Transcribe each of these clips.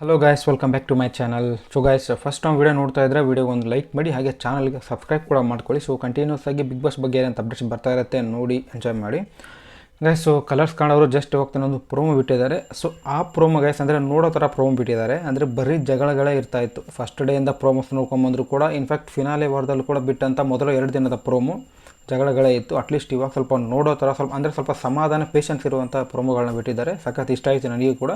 Hello guys welcome back to my channel so guys first ನಾವು video ನೋಡ್ತಾ ಇದ್ದರೆ video ಒಂದು ಲೈಕ್ ಮಾಡಿ, ಹಾಗೆ ಚಾನಲ್ಗೆ ಸಬ್ಸ್ಕ್ರೈಬ್ ಕೂಡ ಮಾಡ್ಕೊಳ್ಳಿ. ಸೊ ಕಂಟಿನ್ಯೂಸ್ ಆಗಿ ಬಿಗ್ ಬಾಸ್ ಬಗ್ಗೆ ಏನಂತ ಅಪ್ಡೇಟ್ಸ್ ಬರ್ತಾ ಇರುತ್ತೆ ನೋಡಿ ಎಂಜಾಯ್ ಮಾಡಿ. ಗೈಸ್ ಸೊ ಕಲರ್ಸ್ ಕಾಣೋರು ಜಸ್ಟ್ ಹೋಗ್ತಾನೆ ಒಂದು ಪ್ರೋಮೋ ಬಿಟ್ಟಿದ್ದಾರೆ. ಸೊ ಆ ಪ್ರೋಮೋ ಗೈಸ್ ಅಂದರೆ ನೋಡೋ ಥರ ಪ್ರೋಮೋ ಬಿಟ್ಟಿದ್ದಾರೆ. ಅಂದರೆ ಬರೀ ಜಗಳಗಳೇ ಇರ್ತಾ ಇತ್ತು. ಫಸ್ಟ್ ಡೇಯಿಂದ ಪ್ರೋಮೋಸ್ ನೋಡ್ಕೊಂಬಂದ್ರು ಕೂಡ ಇನ್ಫ್ಯಾಕ್ಟ್ ಫಿನಾಲೆ ವಾರದಲ್ಲೂ ಕೂಡ ಬಿಟ್ಟಂಥ ಮೊದಲು ಎರಡು ದಿನದ ಪ್ರೋಮೋ ಜಗಳಗಳೇ ಇತ್ತು. ಅಟ್ಲೀಸ್ಟ್ ಇವಾಗ ಸ್ವಲ್ಪ ನೋಡೋ ಥರ ಸ್ವಲ್ಪ, ಅಂದರೆ ಸ್ವಲ್ಪ ಸಮಾಧಾನ ಪೇಷನ್ಸ್ ಇರುವಂಥ ಪ್ರೋಮೋಗಳನ್ನ ಬಿಟ್ಟಿದ್ದಾರೆ. ಸಖತ್ ಇಷ್ಟ ಆಯಿತು ನನಗೆ ಕೂಡ.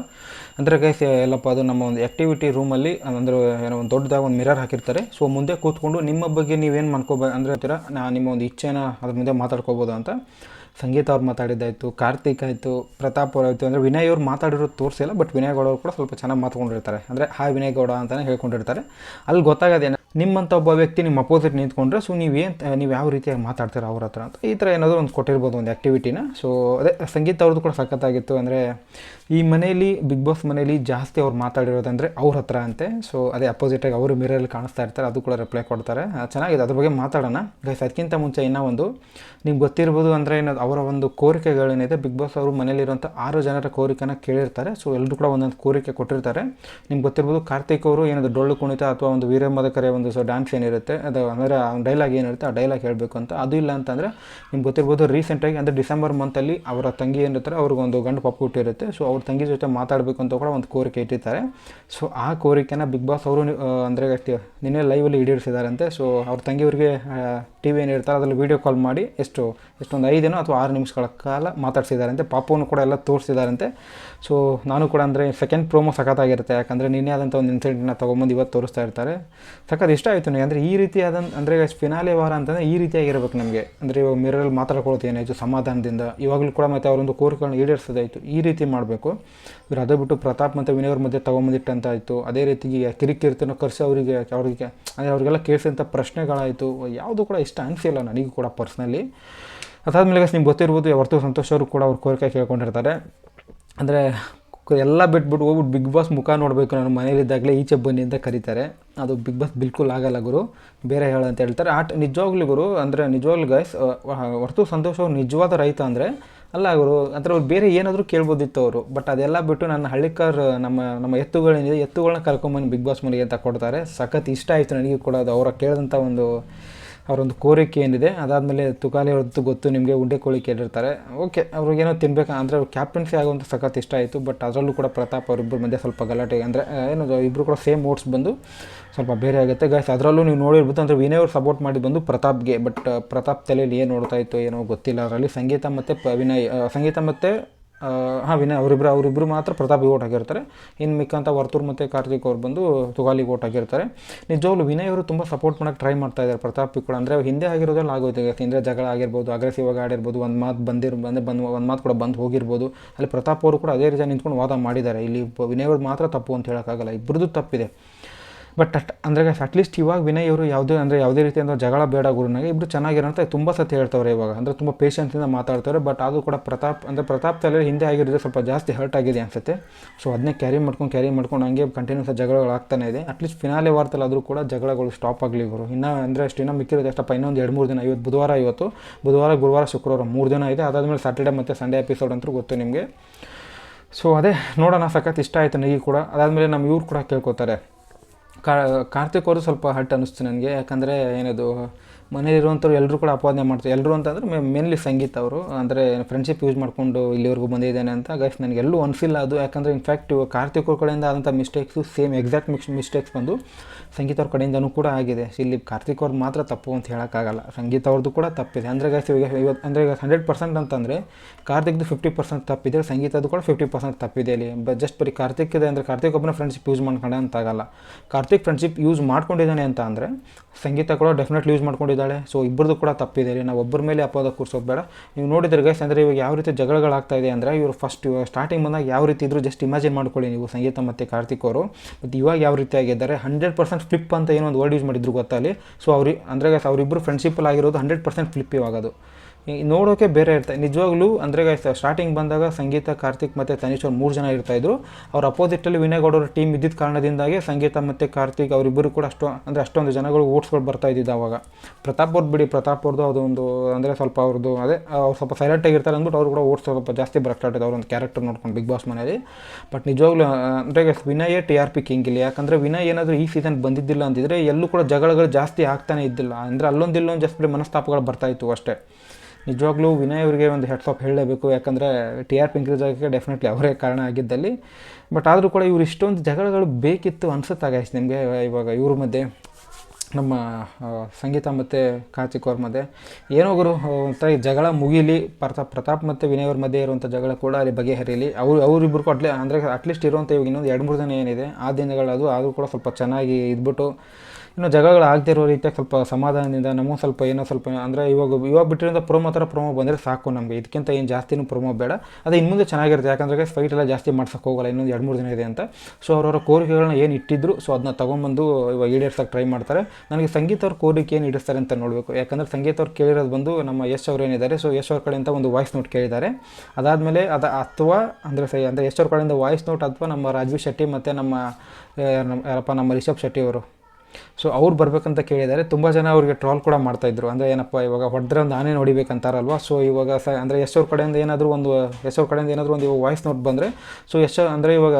ಅಂದರೆ ಕೈಸ್ ಎಲ್ಲಪ್ಪ, ಅದು ನಮ್ಮ ಒಂದು ಆ್ಯಕ್ಟಿವಿಟಿ ರೂಮಲ್ಲಿ ಅಂದರೆ ಏನೋ ಒಂದು ದೊಡ್ಡದಾಗಿ ಒಂದು ಮಿರರ್ ಹಾಕಿರ್ತಾರೆ. ಸೊ ಮುಂದೆ ಕೂತ್ಕೊಂಡು ನಿಮ್ಮ ಬಗ್ಗೆ ನೀವೇನು ಮಾಡ್ಕೋಬೇಕು ಅಂದರೆ ಹತ್ತಿರ ನಾ ನಿಮ್ಮ ಒಂದು ಇಚ್ಛೆನ ಅದ್ರ ಮುಂದೆ ಮಾತಾಡ್ಕೋಬೋದು ಅಂತ. ಸಂಗೀತ ಅವ್ರು ಮಾತಾಡಿದ್ದಾಯಿತು, ಕಾರ್ತಿಕ್ ಆಯಿತು, ಪ್ರತಾಪ್ ಅವ್ರು ಆಯಿತು, ಅಂದರೆ ವಿನಯ್ ಅವ್ರು ಮಾತಾಡಿರೋದು ತೋರಿಸಿಲ್ಲ ಬಟ್ ವಿನಯ್ ಗೌಡ ಅವರು ಕೂಡ ಸ್ವಲ್ಪ ಚೆನ್ನಾಗಿ ಮಾತ್ಕೊಂಡಿರ್ತಾರೆ ಅಂದರೆ ಹಾಯ್ ವಿನಯ್ ಗೌಡ ಅಂತಲೇ ಹೇಳ್ಕೊಂಡಿರ್ತಾರೆ. ಅಲ್ಲಿ ಗೊತ್ತಾಗೋದೇನು ನಿಮ್ಮಂಥ ಒಬ್ಬ ವ್ಯಕ್ತಿ ನಿಮ್ಮ ಅಪೋಸಿಟ್ ನಿಂತ್ಕೊಂಡ್ರೆ ಸೊ ನೀವು ಏನು ನೀವು ಯಾವ ರೀತಿಯಾಗಿ ಮಾತಾಡ್ತೀರ ಅವ್ರ ಹತ್ರ ಅಂತ. ಈ ಥರ ಏನಾದರೂ ಒಂದು ಕೊಟ್ಟಿರ್ಬೋದು ಒಂದು ಆ್ಯಕ್ಟಿವಿಟಿನ ಸೊ ಅದೇ, ಸಂಗೀತ ಅವ್ರದ್ದು ಕೂಡ ಸಖತ್ತಾಗಿತ್ತು ಅಂದರೆ, ಈ ಮನೆಯಲ್ಲಿ ಬಿಗ್ ಬಾಸ್ ಮನೆಯಲ್ಲಿ ಜಾಸ್ತಿ ಅವ್ರು ಮಾತಾಡಿರೋದಂದರೆ ಅವ್ರ ಹತ್ರ ಅಂತೆ. ಸೊ ಅದೇ ಅಪೋಸಿಟಾಗಿ ಅವರು ಮಿರರಲ್ಲಿ ಕಾಣಿಸ್ತಾ ಇರ್ತಾರೆ, ಅದು ಕೂಡ ರಿಪ್ಲೈ ಕೊಡ್ತಾರೆ. ಚೆನ್ನಾಗಿದೆ, ಅದ್ರ ಬಗ್ಗೆ ಮಾತಾಡೋಣ. ಗೈಸ್ ಅದಕ್ಕಿಂತ ಮುಂಚೆ ಇನ್ನೂ ಒಂದು, ನಿಮ್ಗೆ ಗೊತ್ತಿರ್ಬೋದು ಅಂದರೆ ಏನದು ಅವರ ಒಂದು ಕೋರಿಕೆಗಳೇನಿದೆ ಬಿಗ್ ಬಾಸ್ ಅವರು ಮನೇಲಿರುವಂಥ ಆರು ಜನರ ಕೋರಿಕೆನ ಕೇಳಿರ್ತಾರೆ. ಸೊ ಎಲ್ಲರೂ ಕೂಡ ಒಂದೊಂದು ಕೋರಿಕೆ ಕೊಟ್ಟಿರ್ತಾರೆ. ನಿಮ್ಗೆ ಗೊತ್ತಿರ್ಬೋದು ಕಾರ್ತಿಕ್ ಅವರು ಏನದು ಡೊಳ್ಳು ಕುಣಿತ ಅಥವಾ ಒಂದು ವೀರಮದಕರೆ ಒಂದು ಸೊ ಡ್ಯಾನ್ಸ್ ಏನಿರುತ್ತೆ ಅದು ಅಂದರೆ ಅವ್ನ ಡೈಲಾಗ್ ಏನಿರುತ್ತೆ ಆ ಡೈಲಾಗ್ ಹೇಳಬೇಕು ಅಂತ. ಅದು ಇಲ್ಲ ಅಂತಂದರೆ ನಿಮ್ಗೆ ಗೊತ್ತಿರ್ಬೋದು ರೀಸೆಂಟಾಗಿ ಅಂದರೆ ಡಿಸೆಂಬರ್ ಮಂತಲ್ಲಿ ಅವರ ತಂಗಿ ಏನಿರ್ತಾರೆ ಅವ್ರಿಗೊಂದು ಗಂಡು ಪಾಪ ಹುಟ್ಟಿರುತ್ತೆ. ಸೊ ಅವ್ರ ತಂಗಿ ಜೊತೆ ಮಾತಾಡಬೇಕು ಅಂತ ಕೂಡ ಒಂದು ಕೋರಿಕೆ ಇಟ್ಟಿರ್ತಾರೆ. ಸೊ ಆ ಕೋರಿಕೆನ ಬಿಗ್ ಬಾಸ್ ಅವರು ಅಂದರೆ ನಿನ್ನೆ ಲೈವಲ್ಲಿ ಈಡೇರಿಸಿದಾರಂತೆ. ಸೊ ಅವ್ರ ತಂಗಿಯವ್ರಿಗೆ ಟಿ ವಿ ಏನಿರ್ತಾರೆ ಅದರಲ್ಲಿ ವೀಡಿಯೋ ಕಾಲ್ ಮಾಡಿ ಎಷ್ಟು, ಎಷ್ಟೊಂದು ಐದೇನೋ ಅಥವಾ ಆರು ನಿಮಿಷಗಳ ಕಾಲ ಮಾತಾಡ್ಸಿದಾರಂತೆ. ಪಾಪವನ್ನು ಕೂಡ ಎಲ್ಲ ತೋರಿಸಿದಾರಂತೆ. ಸೊ ನಾನು ಕೂಡ ಅಂದರೆ ಸೆಕೆಂಡ್ ಪ್ರೋಮೋ ಸಖತ್ತಾಗಿರುತ್ತೆ. ಯಾಕಂದರೆ ನಿನ್ನೆ ಆದಂಥ ಒಂದು ಇನ್ಸಿಡೆಂಟ್ನ ತೊಗೊಂಬಂದು ಇವತ್ತು ತೋರಿಸ್ತಾ ಇರ್ತಾರೆ. ಸಖತ್ ಇಷ್ಟ ಆಯಿತು ನನಗೆ ಅಂದರೆ ಈ ರೀತಿಯಾದ, ಅಂದರೆ ಫಿನಾಲೆ ವಾರ ಅಂತಂದರೆ ಈ ರೀತಿಯಾಗಿರ್ಬೇಕು ನಮಗೆ. ಅಂದರೆ ಇವಾಗ ಮಿರರಲ್ಲಿ ಮಾತಾಡ್ಕೊಳ್ಳೋದು ಏನಾಯಿತು, ಸಮಾಧಾನದಿಂದ. ಇವಾಗಲೂ ಕೂಡ ಮತ್ತೆ ಅವರೊಂದು ಕೋರಿಕೆಗಳನ್ನ ಈಡೇರಿಸೋದಾಯಿತು. ಈ ರೀತಿ ಮಾಡಬೇಕು. ಇವ್ರು ಅದು ಬಿಟ್ಟು ಪ್ರತಾಪ್ ಮತ್ತು ವಿನಯ್ ಅವ್ರ ಮಧ್ಯೆ ತೊಗೊಂಬಂದಿಟ್ಟಂತ ಆಯಿತು ಅದೇ ರೀತಿ ಕಿರಿಕಿರ್ತನ ಕರ್ಸಿ ಅವರಿಗೆ ಅವರಿಗೆ, ಅಂದರೆ ಅವರಿಗೆಲ್ಲ ಕೇಳಿಸಿದಂಥ ಪ್ರಶ್ನೆಗಳಾಯಿತು. ಯಾವುದು ಕೂಡ ಇಷ್ಟ ಅನಿಸಿಲ್ಲ ನನಗೂ ಕೂಡ ಪರ್ಸ್ನಲಿ ಅದಾದಮೇಲೆ ನಿಮ್ಗೆ ಗೊತ್ತಿರ್ಬೋದು, ಯಾವತ್ತೂ ಸಂತೋಷ್ ಅವರು ಕೂಡ ಅವ್ರ ಕೋರಿಕೆ ಕೇಳ್ಕೊಂಡಿರ್ತಾರೆ. ಅಂದರೆ ಎಲ್ಲ ಬಿಟ್ಬಿಟ್ಟು ಹೋಗ್ಬಿಟ್ಟು ಬಿಗ್ ಬಾಸ್ ಮುಖ ನೋಡಬೇಕು ನಾನು ಮನೇಲಿದ್ದಾಗಲೇ ಈಚೆ ಬನ್ನಿ ಅಂತ ಕರೀತಾರೆ. ಅದು ಬಿಗ್ ಬಾಸ್ ಬಿಲ್ಕುಲ್ ಆಗಲ್ಲ ಗುರು. ಬೇರೆ ಹೇಳು ಅಂತ ಹೇಳ್ತಾರೆ. ಆಟ್ ನಿಜವಾಗ್ಲೂ ಗುರು, ಅಂದರೆ ನಿಜವಾಗ್ಲೂ ಗೈಸ್ ಹೊರತು ಅವ್ರು ನಿಜವಾದ ರೈತ ಅಂದರೆ, ಅಲ್ಲ ಅವರು ಅಂದರೆ ಅವ್ರು ಬೇರೆ ಏನಾದರೂ ಕೇಳ್ಬೋದಿತ್ತು ಅವರು. ಬಟ್ ಅದೆಲ್ಲ ಬಿಟ್ಟು ನನ್ನ ಹಳ್ಳಿಕಾರ್ ನಮ್ಮ ನಮ್ಮ ಎತ್ತುಗಳೇನಿದೆ ಎತ್ತುಗಳನ್ನ ಕರ್ಕೊಂಬಂದು ಬಿಗ್ ಬಾಸ್ ಮನೆಗೆ ಅಂತ ಕೊಡ್ತಾರೆ. ಸಖತ್ ಇಷ್ಟ ಆಯಿತು ನನಗೆ ಕೂಡ ಅದು ಅವರ ಕೇಳಿದಂಥ ಒಂದು ಅವರೊಂದು ಕೋರಿಕೆ ಏನಿದೆ, ಅದಾದಮೇಲೆ ತುಕಾಲಿ ಅವ್ರದ್ದು ಗೊತ್ತು, ನಿಮಗೆ ಉಂಡೆ ಕೋಳಿ ಕೇಳಿರ್ತಾರೆ. ಓಕೆ, ಅವ್ರಿಗೇನೋ ತಿನ್ಬೇಕು, ಅಂದರೆ ಅವ್ರು ಕ್ಯಾಪ್ಟನ್ಸಿ ಆಗುವಂಥ ಸಖತ್ ಇಷ್ಟ ಆಯಿತು ಬಟ್ ಅದರಲ್ಲೂ ಕೂಡ ಪ್ರತಾಪ್ ಅವರಿಬ್ಬರ ಮಧ್ಯೆ ಸ್ವಲ್ಪ ಗಲಾಟೆ, ಅಂದರೆ ಏನು ಇಬ್ಬರು ಕೂಡ ಸೇಮ್ ಓಟ್ಸ್ ಬಂದು ಸ್ವಲ್ಪ ಬೇರೆ ಆಗುತ್ತೆ. ಗೈಸ್ ಅದರಲ್ಲೂ ನೀವು ನೋಡಿರ್ಬೋದು, ಅಂದರೆ ವಿನಯ್ ಅವ್ರು ಸಪೋರ್ಟ್ ಮಾಡಿ ಬಂದು ಪ್ರತಾಪ್ಗೆ ಬಟ್ ಪ್ರತಾಪ್ ತಲೆಯಲ್ಲಿ ಏನು ನೋಡ್ತಾ ಇತ್ತು ಏನೋ ಗೊತ್ತಿಲ್ಲ. ಅದರಲ್ಲಿ ಸಂಗೀತ ಮತ್ತು ವಿನಯ್ ಸಂಗೀತ ಮತ್ತು ಹಾಂ, ವಿನಯ್ ಅವರಿಬ್ಬರು ಅವರಿಬ್ಬರು ಮಾತ್ರ ಪ್ರತಾಪ್ ಓಟ್ ಆಗಿರ್ತಾರೆ ಇನ್ನು ಮಿಕ್ಕಂಥ ವರ್ತೂರ್ ಮತ್ತು ಕಾರ್ತಿಕ್ ಅವ್ರು ಬಂದು ತುಗಾಲಿಗೆ ಓಟ್ ಆಗಿರ್ತಾರೆ ನಿಜವಾಗ್ಲೂ ವಿನಯ್ ಅವರು ತುಂಬ ಸಪೋರ್ಟ್ ಮಾಡೋಕ್ಕೆ ಟ್ರೈ ಮಾಡ್ತಾ ಇದ್ದಾರೆ ಪ್ರತಾಪಿಗೆ ಕೂಡ. ಅಂದರೆ ಹಿಂದೆ ಆಗಿರೋದ್ರಲ್ಲಿ ಆಗೋಯ್ತು. ಅಂದರೆ ಜಗಳ ಆಗಿರ್ಬೋದು ಅಗ್ರೆಸಿವ್ ಆಗಿ ಆಡಿರ್ಬೋದು, ಒಂದು ಮಾತು ಬಂದಿರ್ ಬಂದು ಬಂದು ಒಂದು ಮಾತು ಕೂಡ ಬಂದು ಹೋಗಿರ್ಬೋದು. ಅಲ್ಲಿ ಪ್ರತಾಪ್ ಅವರು ಕೂಡ ಅದೇ ರೀತಿ ನಿಂತ್ಕೊಂಡು ವಾದ ಮಾಡಿದ್ದಾರೆ. ಇಲ್ಲಿ ವಿನಯ್ ಅವ್ರದ್ದು ಮಾತ್ರ ತಪ್ಪು ಅಂತ ಹೇಳೋಕ್ಕಾಗಲ್ಲ ಇಬ್ಬರದ್ದು ತಪ್ಪಿದೆ. ಬಟ್ ಅಟ್ ಅಂದರೆ ಅಟ್ಲೀಸ್ಟ್ ಇವಾಗ ವಿನಯ್ ಅವರು ಯಾವುದೇ ಅಂದರೆ ಯಾವುದೇ ರೀತಿ ಅಂದರೆ ಜಗಳ ಬೇಡ ಗುರುನಾಗೆ ಇಬ್ಬರು ಚೆನ್ನಾಗಿರೋಂಥ ತುಂಬ ಸತಿ ಹೇಳ್ತವ್ರೆ ಇವಾಗ. ಅಂದರೆ ತುಂಬ ಪೇಷನ್ಸಿಂದ ಮಾತಾಡ್ತಾರೆ ಬಟ್ ಅದು ಕೂಡ ಪ್ರತಾಪ್ ಅಂದರೆ ಪ್ರತಾಪ್ ತಲೆ ಹಿಂದೆ ಆಗಿರೋದು ಸ್ವಲ್ಪ ಜಾಸ್ತಿ ಹರ್ಟ್ ಆಗಿದೆ ಅನ್ಸುತ್ತೆ. ಸೊ ಅದನ್ನೇ ಕ್ಯಾರಿ ಮಾಡ್ಕೊಂಡು ಕ್ಯಾರಿ ಮಾಡ್ಕೊಂಡು ಹಂಗೆ ಕಂಟಿನ್ಯೂಸ್ ಜಗಳಗಳು ಆಗ್ತಾನೆ ಇದೆ. ಅಟ್ಲೀಸ್ಟ್ ಫಿನಾಲೆ ವಾರ್ತಲ್ಲಾದರೂ ಆದರೂ ಕೂಡ ಜಗಳಗಳು ಸ್ಟಾಪ್ ಆಗಲಿ ಗುರು. ಇನ್ನೂ ಅಂದರೆ ಅಷ್ಟು ಇನ್ನೂ ಮಿಕ್ಕಿರೋದು ಅಷ್ಟಪ್ಪ ಇನ್ನೊಂದು ಎರಡು ಮೂರು ದಿನ, ಇವತ್ತು ಬುಧವಾರ ಇವತ್ತು. ಬುಧವಾರ, ಗುರುವಾರ, ಶುಕ್ರವಾರ ಮೂರು ದಿನ ಇದೆ. ಅದಾದಮೇಲೆ ಸ್ಯಾಟರ್ಡೆ ಮತ್ತು ಸಂಡೇ ಎಪಿಸೋಡ್ ಅಂತೂ ಗೊತ್ತು ನಿಮಗೆ. ಸೊ ಅದೇ ನೋಡೋಣ ಸಖತ್ ಇಷ್ಟ ಆಯಿತು ನನಗೆ ಕೂಡ. ಅದಾದಮೇಲೆ ನಮ್ಮ ಇವ್ರು ಕೂಡ ಕೇಳ್ಕೊತಾರೆ. ಕಾರ್ತಿಕ್ ಅವರು ಸ್ವಲ್ಪ ಹಟ್ ಅನ್ನಿಸ್ತು ನನಗೆ. ಯಾಕಂದರೆ ಏನದು ಮನೇಲಿರುವಂಥವ್ರು ಎಲ್ಲರೂ ಕೂಡ ಅಪಾದನೆ ಮಾಡ್ತಾರೆ. ಎಲ್ಲರೂ ಅಂತಂದರೆ ಮೇನ್ಲಿ ಸಂಗೀತ ಅವರು. ಅಂದರೆ ಫ್ರೆಂಡ್ಶಿಪ್ ಯೂಸ್ ಮಾಡಿಕೊಂಡು ಇಲ್ಲಿವರೆಗೂ ಬಂದಿದ್ದೇನೆ ಅಂತ ಗೈಸ್ ನನಗೆ ಎಲ್ಲೂ ಅನಿಸಿಲ್ಲ ಅದು. ಯಾಕಂದರೆ ಇನ್ಫ್ಯಾಕ್ಟ್ ಇವಾಗ ಕಾರ್ತಿಕ್ ಅವ್ರ ಕಡೆಯಿಂದ ಆದಂಥ mistakes same exact mix mistakes ಬಂದು ಸಂಗೀತ ಅವ್ರ ಕಡೆಯಿಂದನೂ ಕೂಡ ಆಗಿದೆ. ಇಲ್ಲಿ ಕಾರ್ತಿಕ್ ಅವ್ರು ಮಾತ್ರ ತಪ್ಪು ಅಂತ ಹೇಳೋಕ್ಕಾಗಲ್ಲ. ಸಂಗೀತ ಅವ್ರದ್ದು ಕೂಡ ತಪ್ಪಿದೆ. ಅಂದರೆ ಗೈಸ್ ಇವಾಗ ಇವತ್ತು ಅಂದರೆ ಈಗ ಹಂಡ್ರೆಡ್ ಪರ್ಸೆಂಟ್ ಅಂತಂದರೆ ಕಾರ್ತಿಕ್ದು ಫಿಫ್ಟಿ ಪರ್ಸೆಂಟ್ ತಪ್ಪಿದೆ, ಸಂಗೀತದ್ದು ಕೂಡ ಫಿಫ್ಟಿ ಪರ್ಸೆಂಟ್ ತಪ್ಪಿದೆ ಇಲ್ಲಿ. ಬಟ್ ಜಸ್ಟ್ ಬರೀ ಕಾರ್ತಿಕ್ ಇದೆ ಅಂದರೆ ಕಾರ್ತಿಕ್ ಒಬ್ಬನ ಫ್ರೆಂಡ್ಶಿಪ್ ಯೂಸ್ ಮಾಡ್ಕೊಂಡೆ ಅಂತಾಗಲ್ಲ. ಕಾರ್ತಿಕ್ ಫ್ರೆಂಡ್ಶಿಪ್ ಯೂಸ್ ಮಾಡ್ಕೊಂಡಿದ್ದಾನೆ ಅಂತ ಅಂದರೆ ಸಂಗೀತ ಕೂಡ ಡೆಫಿನೆಟ್ಲಿ ಯೂಸ್ ಮಾಡ್ಕೊಂಡಿದ್ದಾಳೆ ಸೊ ಇಬ್ಬರದು ಕೂಡ ತಪ್ಪಿದೆ ರೀ ನಾವು ಒಬ್ಬರ ಮೇಲೆ ಅಪವಾದ ಕೂರಿಸೋದು ಬೇಡ ನೀವು ನೋಡಿದ್ರೆ ಗೈಸ್ ಅಂದರೆ ಇವಾಗ ಯಾವ ರೀತಿ ಜಗಳಗಳಾಗ್ತಾ ಇದೆ ಅಂದರೆ, ಇವರು ಫಸ್ಟ್ ಸ್ಟಾರ್ಟಿಂಗ್ ಬಂದಾಗ ಯಾವ ರೀತಿ ಇದ್ರು ಜಸ್ಟ್ ಇಮ್ಯಾಜಿನ್ ಮಾಡ್ಕೊಳ್ಳಿ ನೀವು, ಸಂಗೀತ ಮತ್ತು ಕಾರ್ತಿಕ್ ಅವರು. ಮತ್ತು ಇವಾಗ ಯಾವ ರೀತಿ ಆಗಿದ್ದಾರೆ ಹಂಡ್ರೆಡ್ ಪರ್ಸೆಂಟ್ ಫ್ಲಿಪ್ ಅಂತ ಏನೋ ಒಂದು ವರ್ಡ್ ಯೂಸ್ ಮಾಡಿದ್ರು ಗೊತ್ತಲ್ಲಿ ಸೊ ಅವ್ರಿಗೆ ಅಂದರೆ ಗೈಸ್ ಅವರಿಬ್ಬರು ಫ್ರೆಂಡ್ಶಿಪ್ಪಲ್ಲಿ ಆಗಿರೋದು ಹಂಡ್ರೆಡ್ ಪರ್ಸೆಂಟ್ ಫ್ಲಿಪ್ ಇವಾಗ ಅದು ಈ- ನೋಡೋಕೆ ಬೇರೆ ಇರ್ತಾರೆ ನಿಜವಾಗ್ಲೂ, ಅಂದರೆ ಸ್ಟಾರ್ಟಿಂಗ್ ಬಂದಾಗ ಸಂಗೀತ, ಕಾರ್ತಿಕ್ ಮತ್ತು ತನಿಷ್ ಅವ್ರು ಮೂರು ಜನ ಇರ್ತಾಯಿದ್ರು ಅವ್ರ ಅಪೋಸಿಟಲ್ಲಿ ವಿನಯ್ ಗೌಡ ಅವ್ರ ಟೀಮ್ ಇದ್ದಿದ್ದ ಕಾರಣದಿಂದಾಗಿ ಸಂಗೀತ ಮತ್ತು ಕಾರ್ತಿಕ್ ಅವರಿಬ್ಬರು ಕೂಡ ಅಷ್ಟು, ಅಂದರೆ ಅಷ್ಟೊಂದು ಜನಗಳು ಓಟ್ಸ್ಗಳು ಬರ್ತಾ ಇದ್ದಿದ್ದು ಅವಾಗ. ಪ್ರತಾಪ್ ಅವ್ರದ್ದು ಬಿಡಿ, ಪ್ರತಾಪ್ ಅವ್ರದ್ದು ಅದೊಂದು ಅಂದರೆ ಸ್ವಲ್ಪ ಅವ್ರದ್ದು ಅದೇ, ಅವ್ರು ಸ್ವಲ್ಪ ಸೈಲೆಂಟ್ ಆಗಿರ್ತಾರೆ ಅಂದ್ಬಿಟ್ಟು ಅವ್ರು ಕೂಡ ಓಟ್ಸ್ ಸ್ವಲ್ಪ ಜಾಸ್ತಿ ಬರಕ್ಕೆ ಸ್ಟಾರ್ಟ್ ಅವ್ರೊಂದು ಕ್ಯಾರೆಕ್ಟರ್ ನೋಡ್ಕೊಂಡು ಬಿಗ್ ಬಾಸ್ ಮನೆಯಲ್ಲಿ. ಬಟ್ ನಿಜವಾಗ್ಲೂ, ಅಂದರೆ ವಿನಯೇ ಟಿ ಆರ್ ಪಿ ಕಿಂಗ್ ಇಲ್ಲಿ. ಯಾಕಂದರೆ ವಿನಯ್ ಏನಾದರೂ ಈ ಸೀಸನ್ ಬಂದಿದ್ದಿಲ್ಲ ಅಂದಿದ್ರೆ ಎಲ್ಲೂ ಕೂಡ ಜಗಳಗಳು ಜಾಸ್ತಿ ಆಗ್ತಾನೆ ಇದ್ದಿಲ್ಲ. ಅಂದರೆ ಅಲ್ಲೊಂದು ಇಲ್ಲೊಂದು ಜಾಸ್ತಿ ಮನಸ್ತಾಪಗಳು ಬರ್ತಾ ಇತ್ತು ಅಷ್ಟೇ. ನಿಜವಾಗ್ಲೂ ವಿನಯ್ ಅವರಿಗೆ ಒಂದು ಹೆಡ್ಸ್ ಆಫ್ ಹೇಳಲೇಬೇಕು. ಯಾಕಂದರೆ ಟಿ ಆರ್ ಪಿ ಇನ್ಕ್ರೀಸ್ ಆಗೋಕ್ಕೆ ಡೆಫಿನೆಟ್ಲಿ ಅವರೇ ಕಾರಣ ಆಗಿದ್ದಲ್ಲಿ. ಬಟ್ ಆದರೂ ಕೂಡ ಇವರು ಇಷ್ಟೊಂದು ಜಗಳಗಳು ಬೇಕಿತ್ತು ಅನ್ಸುತ್ತೆ ಗಾಯ್ಸ್ ನಿಮಗೆ. ಇವಾಗ ಇವ್ರ ಮಧ್ಯೆ, ನಮ್ಮ ಸಂಗೀತ ಮತ್ತು ಕಾರ್ತಿಕ್ ಅವ್ರ ಮಧ್ಯೆ. ಏನೋ ಗುರು, ಒಂಥರ ಜಗಳ ಮುಗೀಲಿ ಪ್ರತಾಪ್ ಪ್ರತಾಪ್ ಮತ್ತು ವಿನಯ್ ಅವ್ರ ಮಧ್ಯೆ ಇರುವಂಥ ಜಗಳ ಕೂಡ ಅಲ್ಲಿ ಬಗೆಹರಿಲಿ. ಅವ್ರು ಅವರಿಬ್ಬರು ಅಟ್ಲಿ ಅಂದರೆ ಅಟ್ಲೀಸ್ಟ್ ಇರುವಂಥ ಇವಾಗ ಇನ್ನೊಂದು ಎರಡು ಮೂರು ದಿನ ಏನಿದೆ, ಆ ದಿನಗಳದು ಆದರೂ ಕೂಡ ಸ್ವಲ್ಪ ಚೆನ್ನಾಗಿ ಇದ್ಬಿಟ್ಟು ಇನ್ನು ಆಗದೆ ಇರೋ ರೀತಿಯಾಗಿ ಸ್ವಲ್ಪ ಸಮಾಧಾನದಿಂದ ನಮಗೂ ಸ್ವಲ್ಪ ಏನೋ ಸ್ವಲ್ಪ ಅಂದರೆ ಇವಾಗ ಇವಾಗ ಬಿಟ್ಟಿರೋ ಪ್ರೊಮೋ ಥರ ಪ್ರೊಮೋ ಬಂದರೆ ಸಾಕು ನಮಗೆ. ಇದಕ್ಕಿಂತ ಏನು ಜಾಸ್ತಿನೂ ಪ್ರೊಮೋ ಬೇಡ. ಅದು ಇನ್ನು ಮುಂದೆ ಚೆನ್ನಾಗಿರುತ್ತೆ. ಯಾಕಂದರೆ ಫೈಟ್ ಎಲ್ಲ ಜಾಸ್ತಿ ಮಾಡ್ಸೋಕೆ ಹೋಗಲ್ಲ. ಇನ್ನೊಂದು ಎರಡು ಮೂರು ದಿನ ಇದೆ ಅಂತ. ಸೊ ಅವರವರ ಕೋರಿಕೆಗಳನ್ನ ಏನು ಇಟ್ಟಿದ್ರು ಸೊ ಅದನ್ನ ತೊಗೊಂಬಂದು ಇವಾಗ ಈಡೇರ್ಸೋಕೆ ಟ್ರೈ ಮಾಡ್ತಾರೆ. ನನಗೆ ಸಂಗೀತ ಅವ್ರ ಕೋರಿಕೆ ಏನು ಇಡಿಸ್ತಾರೆ ಅಂತ ನೋಡಬೇಕು. ಯಾಕಂದರೆ ಸಂಗೀತ ಅವ್ರು ಕೇಳಿರೋದು ಬಂದು ನಮ್ಮ ಯಶ್ ಅವರು ಏನಿದ್ದಾರೆ ಸೊ ಯಶ್ ಅವ್ರ ಕಡೆಯಿಂದ ಒಂದು ವಾಯ್ಸ್ ನೋಟ್ ಕೇಳಿದ್ದಾರೆ. ಅದಾದಮೇಲೆ ಅದು ಅಥವಾ ಅಂದರೆ ಸೈ, ಅಂದರೆ ಯಶ್ ಅವ್ರ ಕಡೆಯಿಂದ ವಾಯ್ಸ್ ನೋಟ್ ಅಥವಾ ನಮ್ಮ ರಾಜೀವ್ ಶೆಟ್ಟಿ ಮತ್ತು ನಮ್ಮ ನಮ್ಮ ಯಾರಪ್ಪ, ನಮ್ಮ ರಿಷಬ್ ಶೆಟ್ಟಿ ಅವರು. ಸೊ ಅವ್ರು ಬರಬೇಕಂತ ಕೇಳಿದ್ದಾರೆ. ತುಂಬ ಜನ ಅವ್ರಿಗೆ ಟ್ರಾಲ್ ಕೂಡ ಮಾಡ್ತಾಯಿದ್ರು ಅಂದರೆ ಏನಪ್ಪ, ಇವಾಗ ಹೊಡೆದ್ರೆ ಆನೆ ನೋಡಿಬೇಕಂತಾರಲ್ವ? ಸೊ ಇವಾಗ ಸ, ಅಂದರೆ ಎಷ್ಟೋರ್ ಕಡೆಯಿಂದ ಏನಾದರೂ ಒಂದು ಎಷ್ಟೋರ್ ಕಡೆಯಿಂದ ಏನಾದರೂ ಒಂದು ಇವಾಗ ವಾಯ್ಸ್ ನೋಟ್ ಬಂದರೆ ಸೊ ಎಷ್ಟೋ ಅಂದರೆ ಇವಾಗ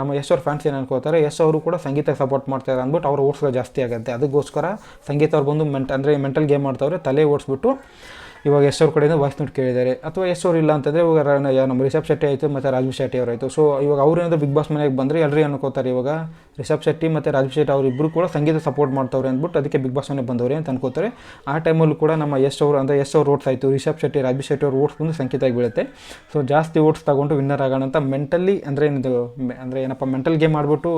ನಮ್ಮ ಎಷ್ಟೋರ್ ಫ್ಯಾನ್ಸ್ ಏನು ಅನ್ಕೋತಾರೆ ಎಷ್ಟೋ ಅವರು ಕೂಡ ಸಂಗೀತ ಸಪೋರ್ಟ್ ಮಾಡ್ತಾರೆ ಅಂದ್ಬಿಟ್ಟು ಅವ್ರ ಓಟ್ಸ್ಗಳು ಜಾಸ್ತಿ ಆಗುತ್ತೆ. ಅದಕ್ಕೋಸ್ಕರ ಸಂಗೀತ ಅವ್ರು ಬಂದು ಮೆಂಟ್ ಅಂದರೆ ಮೆಂಟಲ್ ಗೇಮ್ ಮಾಡ್ತಾವ್ರೆ ತಲೆ ಓಡಿಸ್ಬಿಟ್ಟು ಇವಾಗ ಎಸ್ ಅವ್ರ ಕಡೆಯಿಂದ ವಾಯ್ಸ್ ನೋಟ್ ಕೇಳಿದ್ದಾರೆ. ಅಥವಾ ಎಸ್ ಅವ್ರು ಇಲ್ಲ ಅಂತಂದರೆ ಇವಾಗ ನಮ್ಮ ರಿಷಬ್ ಶೆಟ್ಟಿ ಆಯಿತು ಮತ್ತು ರಾಜೀವ್ ಶೆಟ್ಟಿ ಅವರಾಯಿತು ಸೊ ಇವಾಗ ಅವ್ರು ಏನಾದರೂ ಬಿಗ್ ಬಾಸ್ ಮನೆಗೆ ಬಂದರೆ ಎಲ್ಲರೂ ಅನ್ಕೋತಾರೆ ಇವಾಗ? ರಿಷಬ್ ಶೆಟ್ಟಿ ಮತ್ತು ರಾಜೀವ್ ಶೆಟ್ಟಿ ಅವರಿಬ್ಬರು ಕೂಡ ಸಂಗೀತ ಸಪೋರ್ಟ್ ಮಾಡ್ತವ್ರೆ ಅಂದ್ಬಿಟ್ಟು ಅದಕ್ಕೆ ಬಿಗ್ ಬಾಸ್ ಮನೆಗೆ ಬಂದವ್ರೆ ಅಂತ ಅನ್ಕೋತಾರೆ. ಆ ಟೈಮಲ್ಲೂ ಕೂಡ ನಮ್ಮ ಎಸ್ ಅವರು ಅಂದರೆ ಎಸ್ ಅವ್ರು ಓಟ್ಸ್ ಆಯಿತು. ರಿಷಬ್ ಶೆಟ್ಟಿ, ರಾಜೀವ್ ಶೆಟ್ಟಿ ಅವ್ರು ಓಟ್ಸ್ ಬಂದು ಸಂಗೀತಾಗಿ ಬೀಳುತ್ತೆ. ಸೊ ಜಾಸ್ತಿ ಓಟ್ಸ್ ತಗೊಂಡು ವಿನ್ನರ್ ಆಗೋಣ ಅಂತ ಮೆಂಟಲಿ ಅಂದರೆ ಮೆ- ಅಂದರೆ ಏನಪ್ಪ ಮೆಂಟಲ್ ಗೇಮ್ ಮಾಡಿಬಿಟ್ಟು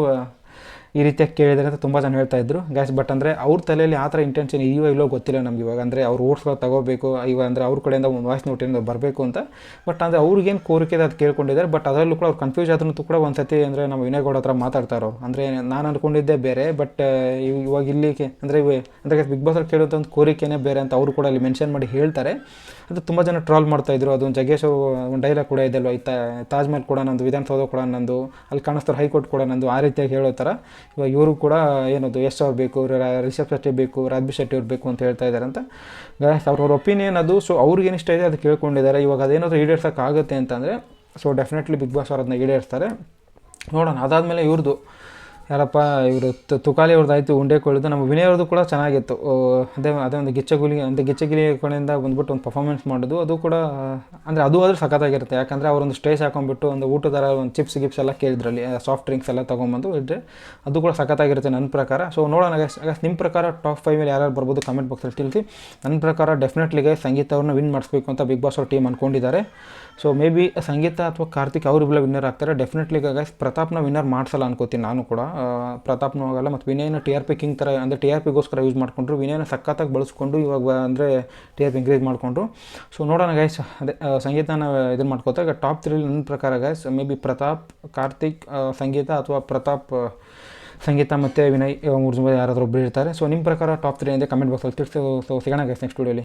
ಈ ರೀತಿಯಾಗಿ ಕೇಳಿದರೆ ಅಂತ ತುಂಬ ಜನ ಹೇಳ್ತಾ ಇದ್ರು. ಗ್ಯಾಸ್ ಬಟ್ ಅಂದರೆ ಅವ್ರ ತಲೆಯಲ್ಲಿ ಆ ಥರ ಇಂಟೆನ್ಷನ್ ಇದೆಯೋ ಇಲ್ಲೋ ಗೊತ್ತಿಲ್ಲ ನಮ್ಗೆ ಇವಾಗ. ಅಂದರೆ ಅವ್ರು ಓಟ್ಸ್ಗಳು ತಗೋಬೇಕು ಇವಾಗ ಅಂದರೆ ಅವ್ರ ಕಡೆಯಿಂದ ಒಂದು ವಾಯ್ಸ್ ನೋಟಿಂದ ಬರಬೇಕು ಅಂತ. ಬಟ್ ಅಂದರೆ ಅವ್ರಿಗೇನು ಕೋರಿಕೆ ಅದು ಕೇಳ್ಕೊಂಡಿದ್ದಾರೆ. ಬಟ್ ಅದರಲ್ಲೂ ಕೂಡ ಅವ್ರು ಕನ್ಫ್ಯೂಸ್ ಆದ್ರೂ ಕೂಡ ಒಂದು ಸತಿ ಅಂದರೆ ನಮ್ಮ ವಿನಯ್ ಗೌಡ ಹತ್ರ ಮಾತಾಡ್ತಾರೋ ಅಂದರೆ ನಾನು ಅಂದ್ಕೊಂಡಿದ್ದೆ ಬೇರೆ ಬಟ್ ಇವಾಗ ಇಲ್ಲಿ ಅಂದರೆ ಅಂದರೆ ಬಿಗ್ ಬಾಸ್ ಅವ್ರು ಕೇಳೋಂಥ ಒಂದು ಕೋರಿಕೆನೇ ಬೇರೆ ಅಂತ ಅವರು ಕೂಡ ಅಲ್ಲಿ ಮೆನ್ಷನ್ ಮಾಡಿ ಹೇಳ್ತಾರೆ. ಅದು ತುಂಬ ಜನ ಟ್ರಾಲ್ ಮಾಡ್ತಾಯಿದ್ರು ಅದೊಂದು ಜಗ್ಗೇಶ್ ಒಂದು ಡೈಲಾಗ್ ಕೂಡ ಇದೆ ಈ ತಾಜ್ ಮಹಲ್ ಕೂಡ ನಂದು, ವಿಧಾನಸೌಧ ಕೂಡ ನಂದು, ಅಲ್ಲಿ ಕಾಣಿಸ್ತಾರೆ ಹೈಕೋರ್ಟ್ ಕೂಡ ನಂದು, ಆ ರೀತಿಯಾಗಿ ಹೇಳೋ ಥರ. ಇವಾಗ ಇವರು ಕೂಡ ಏನದು ಎಸ್ ಅವ್ರು ಬೇಕು ರಿಷಬ್ ಶೆಟ್ಟಿ ಬೇಕು, ರಾಜ್ಬಿ ಶೆಟ್ಟಿ ಅವ್ರು ಬೇಕು ಅಂತ ಹೇಳ್ತಾ ಇದ್ದಾರೆ ಅಂತ. ಅವ್ರವ್ರ ಒಪಿನಿಯನ್ ಅದು ಸೊ ಅವ್ರಿಗೆ ಇಷ್ಟ ಇದೆ ಅದು ಕೇಳ್ಕೊಂಡಿದ್ದಾರೆ ಇವಾಗ ಅದೇನಾದರೂ ಈಡೇರ್ಸೋಕ್ಕಾಗುತ್ತೆ ಅಂತಂದರೆ ಸೊ ಡೆಫಿನೆಟ್ಲಿ ಬಿಗ್ ಬಾಸ್ ಅವ್ರು ಅದನ್ನ ಈಡೇರಿಸ್ತಾರೆ. ನೋಡೋಣ, ಅದಾದಮೇಲೆ ಇವ್ರದ್ದು ಯಾರಪ್ಪ, ಇವರು ತುಕಾಲಿ ಅವ್ರದ್ದು ಆಯಿತು, ಉಂಡೆ ಕೊಳಿದು ನಮ್ಮ ವಿನಯ್ ಅವ್ರದ್ದು ಕೂಡ ಚೆನ್ನಾಗಿತ್ತು. ಅದೇ ಅದೇ ಒಂದು ಗಿಚ್ಚಗುಲಿ ಅಂದರೆ ಗಿಚ್ಚಗಿಲಿ ಕಡೆಯಿಂದ ಬಂದ್ಬಿಟ್ಟು ಒಂದು ಪರ್ಫಾರ್ಮೆನ್ಸ್ ಮಾಡೋದು ಅದು ಕೂಡ, ಅಂದರೆ ಅದು ಆದರೂ ಸಖತ್ತಾಗಿರುತ್ತೆ. ಯಾಕಂದರೆ ಅವರೊಂದು ಸ್ಟೇಜ್ ಹಾಕೊಂಡ್ಬಿಟ್ಟು ಒಂದು ಊಟ ಒಂದು ಚಿಪ್ಸ್, ಗಿಪ್ಸ್ ಎಲ್ಲ ಕೇಳಿದ್ರಲ್ಲಿ ಸಾಫ್ಟ್ ಡ್ರಿಂಕ್ಸ್ ಎಲ್ಲ ತೊಗೊಂಬಂದು ಇದ್ರೆ ಅದು ಕೂಡ ಸಖತ್ತಾಗಿರುತ್ತೆ ನನ್ನ ಪ್ರಕಾರ. ಸೊ ನೋಡೋಣ ಗೈಸ್ ನಿಮ್ಮ ಪ್ರಕಾರ ಟಾಪ್ ಫೈವಲ್ಲಿ ಯಾರ್ಯಾರು ಬರ್ಬೋದು ಕಮೆಂಟ್ ಬಾಕ್ಸಲ್ಲಿ ತಿಳಿಸಿ. ನನ್ನ ಪ್ರಕಾರ ಡೆಫಿನೆಟ್ಲಿಗೆ ಸಂಗೀತ ಅವ್ರನ್ನ ವಿನ್ ಮಾಡಿಸ್ಬೇಕು ಅಂತ ಬಿಗ್ ಬಾಸ್ ಅವ್ರ ಟೀಮ್ ಅಂದ್ಕೊಂಡಿದ್ದಾರೆ ಸೊ ಮೇ ಬಿ ಸಂಗೀತ ಅಥವಾ ಕಾರ್ತಿಕ್ ಅವರಿಬ್ಬರ ವಿನ್ನರ್ ಆಗ್ತಾರೆ. ಡೆಫಿನೆಟ್ಲಿ ಗೈಸ್ ಪ್ರತಾಪ್ನ ವಿನ್ನರ್ ಮಾಡಿಸಲ್ಲ ಅನ್ಕೋತೀನಿ ನಾನು ಕೂಡ. ಆ, ಪ್ರತಾಪ್ನೂ ಆಗಲ್ಲ ಮತ್ತು ವಿನಯನ ಟಿ ಆರ್ ಪಿ ಕಿಂಗ್ ಥರ ಅಂದರೆ ಟಿ ಆರ್ ಪಿಗೋಸ್ಕರ ಯೂಸ್ ಮಾಡಿಕೊಂಡ್ರು ವಿನಯನ ಸಖತ್ತಾಗಿ ಬಳಸ್ಕೊಂಡು ಇವಾಗ ಅಂದರೆ ಟಿ ಆರ್ ಪಿ ಇನ್ಕ್ರೀಸ್ ಮಾಡಿಕೊಂಡ್ರು. ಸೊ ನೋಡೋಣ ಗೈಸ್ ಅದೇ ಸಂಗೀತನ ಇದನ್ನು ಮಾಡ್ಕೋತಾ ಈಗ ಟಾಪ್ ತ್ರೀ ನನ್ನ ಪ್ರಕಾರ guys maybe Pratap Karthik Sangeetha ಅಥವಾ ಪ್ರತಾಪ್ ಸಂಗೀತ ಮತ್ತು ವಿನಯ್ ಮೂರು ಜನ ಯಾರಾದರೂ ಒಬ್ಬರು ಇರ್ತಾರೆ. ಸೊ ನಿಮ್ಮ ಪ್ರಕಾರ ಟಾಪ್ ತ್ರೀ ಅಂದರೆ ಕಮೆಂಟ್ ಬಾಕ್ಸಲ್ಲಿ ತಿಳಿಸಿ ಸೊ ಸಿಗೋಣ ಗೈಸ್ ನೆಕ್ಸ್ಟ್ ವಿಡಿಯೋಲಿ